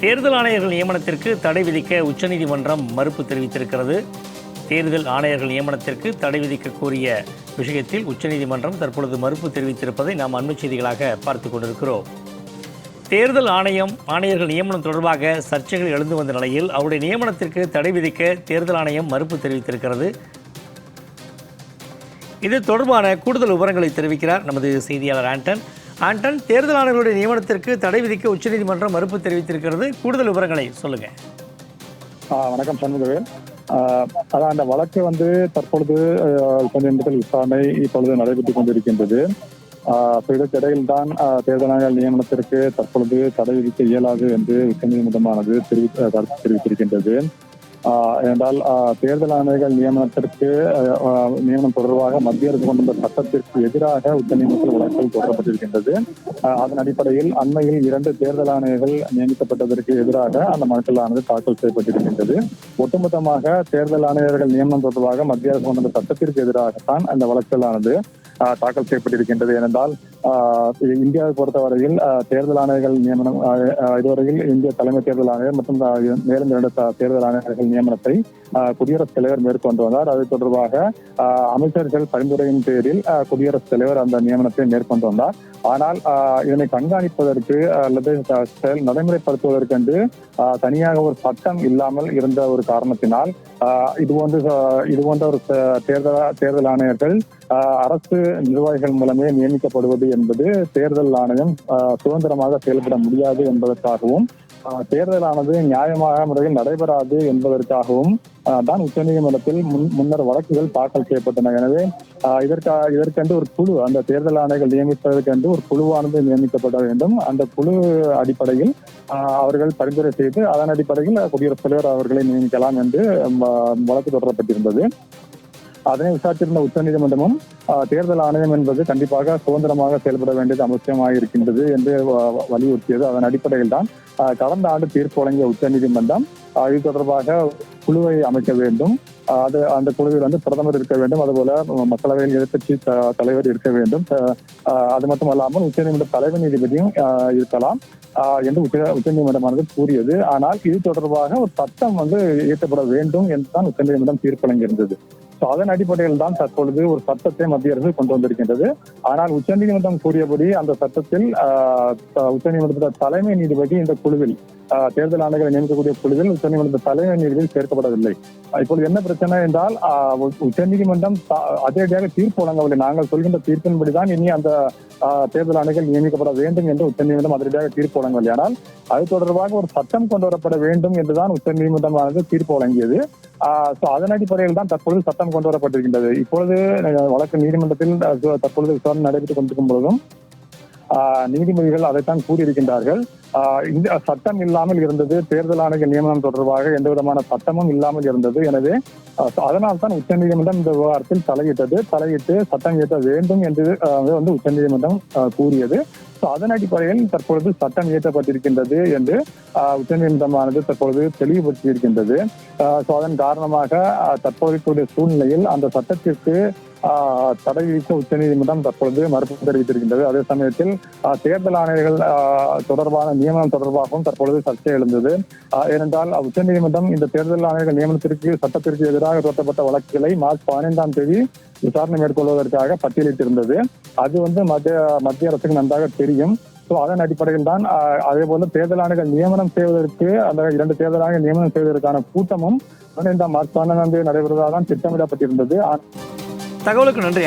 தேர்தல் ஆணையர்கள் நியமனத்திற்கு தடை விதிக்க உச்சநீதிமன்றம் மறுப்பு தெரிவித்திருக்கிறது. தேர்தல் ஆணையர்கள் நியமனத்திற்கு தடை விதிக்க கோரிய விஷயத்தில் உச்சநீதிமன்றம் தற்பொழுது மறுப்பு தெரிவித்திருப்பதை நாம் அண்மை செய்திகளாக பார்த்து கொண்டிருக்கிறோம். தேர்தல் ஆணையம் ஆணையர்கள் நியமனம் தொடர்பாக சர்ச்சைகள் எழுந்து வந்த நிலையில் அவருடைய நியமனத்திற்கு தடை விதிக்க தேர்தல் ஆணையம் மறுப்பு தெரிவித்திருக்கிறது. இது தொடர்பான கூடுதல் விவரங்களை தெரிவிக்கிறார் நமது செய்தியாளர் ஆண்டன். ஆண்டன் தேர்தல் ஆணையர்களுடைய நியமனத்திற்கு தடை விதிக்க உச்சநீதிமன்றம் மறுப்பு தெரிவித்திருக்கிறது. கூடுதல் விவரங்களை சொல்லுங்க. வணக்கம் சண்முகவேல் அதான் அந்த வழக்கு வந்து தற்பொழுது உச்சநீதிமன்றத்தில் விசாரணை இப்பொழுது நடைபெற்றுக் கொண்டிருக்கின்றது. ஆ, இதற்கிடையில் தான் ஆ, தேர்தல் ஆணைய நியமனத்திற்கு தற்பொழுது தடை விதிக்க இயலாது என்று உச்சநீதிமன்றமானது தெரிவி கருத்து தெரிவித்திருக்கின்றது. என்றால் தேர்தல் ஆணையர்கள் நியமனத்திற்கு நியமனம் தொடர்பாக மத்திய அரசு கொண்டு வந்த சட்டத்திற்கு எதிராக உச்சநீதிமன்றத்தில் வழக்குகள் தொடரப்பட்டிருக்கின்றது அதன் அடிப்படையில் அண்மையில் இரண்டு தேர்தல் ஆணையர்கள் நியமிக்கப்பட்டதற்கு எதிராக அந்த மனுக்களானது தாக்கல் செய்யப்பட்டிருக்கின்றது. ஒட்டுமொத்தமாக தேர்தல் ஆணையர்கள் நியமனம் தொடர்பாக மத்திய அரசு கொண்ட சட்டத்திற்கு எதிராகத்தான் அந்த வழக்குகளானது தாக்கல் செய்யப்பட்டிருக்கின்றது ஏனென்றால் இந்தியாவை பொறுத்தவரையில் தேர்தல் ஆணையர்கள் நியமனம் இதுவரையில் இந்திய தலைமை தேர்தல் ஆணையர் மற்றும் மேலும் இரண்டு தேர்தல் ஆணையர்கள் நியமனத்தை குடியரசுத் தலைவர் மேற்கொண்டு வந்தார். அது தொடர்பாக அமைச்சர்கள் பரிந்துரையின் பேரில் குடியரசுத் தலைவர் அந்த நியமனத்தை மேற்கொண்டு வந்தார். ஆனால் இதனை கண்காணிப்பதற்கு அல்லது செயல் நடைமுறைப்படுத்துவதற்கென்று ஆ, தனியாக ஒரு சட்டம் இல்லாமல் இருந்த ஒரு காரணத்தினால் இது போன்ற இது போன்ற ஒரு தேர்தல் தேர்தல் ஆணையர்கள் அரசு நிர்வாகிகள் மூலமே நியமிக்கப்படுவது என்பது தேர்தல் ஆணையம் சுதந்திரமாக செயல்பட முடியாது என்பதற்காகவும் தேர்தலானது நியாயமாக முறையில் நடைபெறாது என்பதற்காகவும் தான் உச்சநீதிமன்றத்தில் நீதிமன்றத்தில் முன்னர் வழக்குகள் தாக்கல் செய்யப்பட்டன. எனவே இதற்காக இதற்கென்று ஒரு குழு அந்த தேர்தல் ஆணைகள் நியமிப்பதற்கென்று ஒரு குழுவானது நியமிக்கப்பட வேண்டும். அந்த குழு அடிப்படையில் அவர்கள் பரிந்துரை செய்து அதன் அடிப்படையில் குடியரசுத் தலைவர் அவர்களை நியமிக்கலாம் என்று வழக்கு தொடரப்பட்டிருந்தது. அதனை விசாரித்திருந்த உச்சநீதிமன்றமும் தேர்தல் ஆணையம் என்பது கண்டிப்பாக சுதந்திரமாக செயல்பட வேண்டியது அவசியமாக இருக்கின்றது என்று வ- வலியுறுத்தியது. அதன் அடிப்படையில் தான் கடந்த ஆண்டு தீர்ப்பு வழங்கிய உச்சநீதிமன்றம் இது தொடர்பாக குழுவை அமைக்க வேண்டும். அது அந்த குழுவில் வந்து பிரதமர் இருக்க வேண்டும். அதுபோல மக்களவையில் எதிர்கட்சி தலைவர் இருக்க வேண்டும். அது மட்டும் அல்லாமல் உச்சநீதிமன்ற தலைமை நீதிபதியும் இருக்கலாம் என்று உச்ச உச்சநீதிமன்றமானது கூறியது. ஆனால் இது தொடர்பாக ஒரு சட்டம் வந்து இயற்றப்பட வேண்டும் என்று தான் உச்சநீதிமன்றம் தீர்ப்பு வழங்கியிருந்தது. So, அதன் அடிப்படையில் தான் தற்பொழுது ஒரு சட்டத்தை மத்திய அரசு கொண்டு வந்திருக்கின்றது. ஆனால் உச்சநீதிமன்றம் கூறியபடி அந்த சட்டத்தில் ஆஹ், தலைமை நீதிபதி இந்த குழுவில் தேர்தல் ஆணையர்களை நியமிக்கக்கூடிய பொழுதில் உச்சநீதிமன்ற தலைமை நீதிபதி சேர்க்கப்படவில்லை. இப்போது இப்பொழுது என்ன பிரச்சனை என்றால் உச்ச நீதிமன்றம் உச்சநீதிமன்றம் அதிரடியாக தீர்ப்பு வழங்கவில்லை. நாங்கள் சொல்கின்ற தீர்ப்பின்படிதான் இனி அந்த ஆஹ், தேர்தல் ஆணைகள் நியமிக்கப்பட வேண்டும் என்று உச்சநீதிமன்றம் அதிரடியாக தீர்ப்பு வழங்கவில்லை. ஆனால் அது தொடர்பாக ஒரு சட்டம் கொண்டு வரப்பட வேண்டும் என்றுதான் உச்சநீதிமன்றமானது தீர்ப்பு வழங்கியது. சோ அதன் அடிப்படையில் தான் தற்பொழுது சட்டம் கொண்டு வரப்பட்டிருக்கின்றது. இப்பொழுது வழக்கு நீதிமன்றத்தில் தற்பொழுது விசாரணை நடைபெற்றுக் கொண்டிருக்கும் பொழுதும் நீதிபதிகள் அதைத்தான் கூறியிருக்கின்றார்கள். இந்த சட்டம் இல்லாமல் இருந்தது தேர்தல் ஆணைய நியமனம் தொடர்பாக எந்த விதமான சட்டமும் இல்லாமல் இருந்தது. எனவே அதனால் தான் உச்சநீதிமன்றம் இந்த விவகாரத்தில் தலையிட்டது. தலையிட்டு சட்டம் இயற்ற வேண்டும் என்று வந்து உச்சநீதிமன்றம் கூறியது. அதன் அடிப்படையில் தற்பொழுது சட்டம் இயற்றப்பட்டிருக்கின்றது என்று உச்சநீதிமன்றமானது தற்பொழுது தெளிவுபடுத்தியிருக்கின்றது. ஸோ அதன் காரணமாக தற்போதைய சூழ்நிலையில் அந்த சட்டத்திற்கு தடை விதிக்க உச்சநீதிமன்றம் தற்பொழுது மறுப்பு தெரிவித்திருக்கின்றது. அதே சமயத்தில் தேர்தல் ஆணையர்கள் தொடர்பான நியமனம் தொடர்பாகவும் தற்பொழுது சர்ச்சை எழுந்தது. ஏனென்றால் உச்சநீதிமன்றம் இந்த தேர்தல் ஆணையர்கள் நியமனத்திற்கு சட்டத்திற்கு எதிராக தொடரப்பட்ட வழக்குகளை மார்ச் பதினைந்தாம் தேதி விசாரணை மேற்கொள்வதற்காக பட்டியலிட்டிருந்தது. அது வந்து மத்திய மத்திய அரசுக்கு நன்றாக தெரியும். சோ அதன் அடிப்படையில் தான் அதே போல தேர்தல் ஆணைகள் நியமனம் செய்வதற்கு அந்த இரண்டு தேர்தல் ஆணைகள் நியமனம் செய்வதற்கான கூட்டமும் பதினைந்தாம் மார்ச் பன்னெண்டாம் தேதி நடைபெறுவதாக தான் திட்டமிடப்பட்டிருந்தது. தகவலுக்கு நன்றி.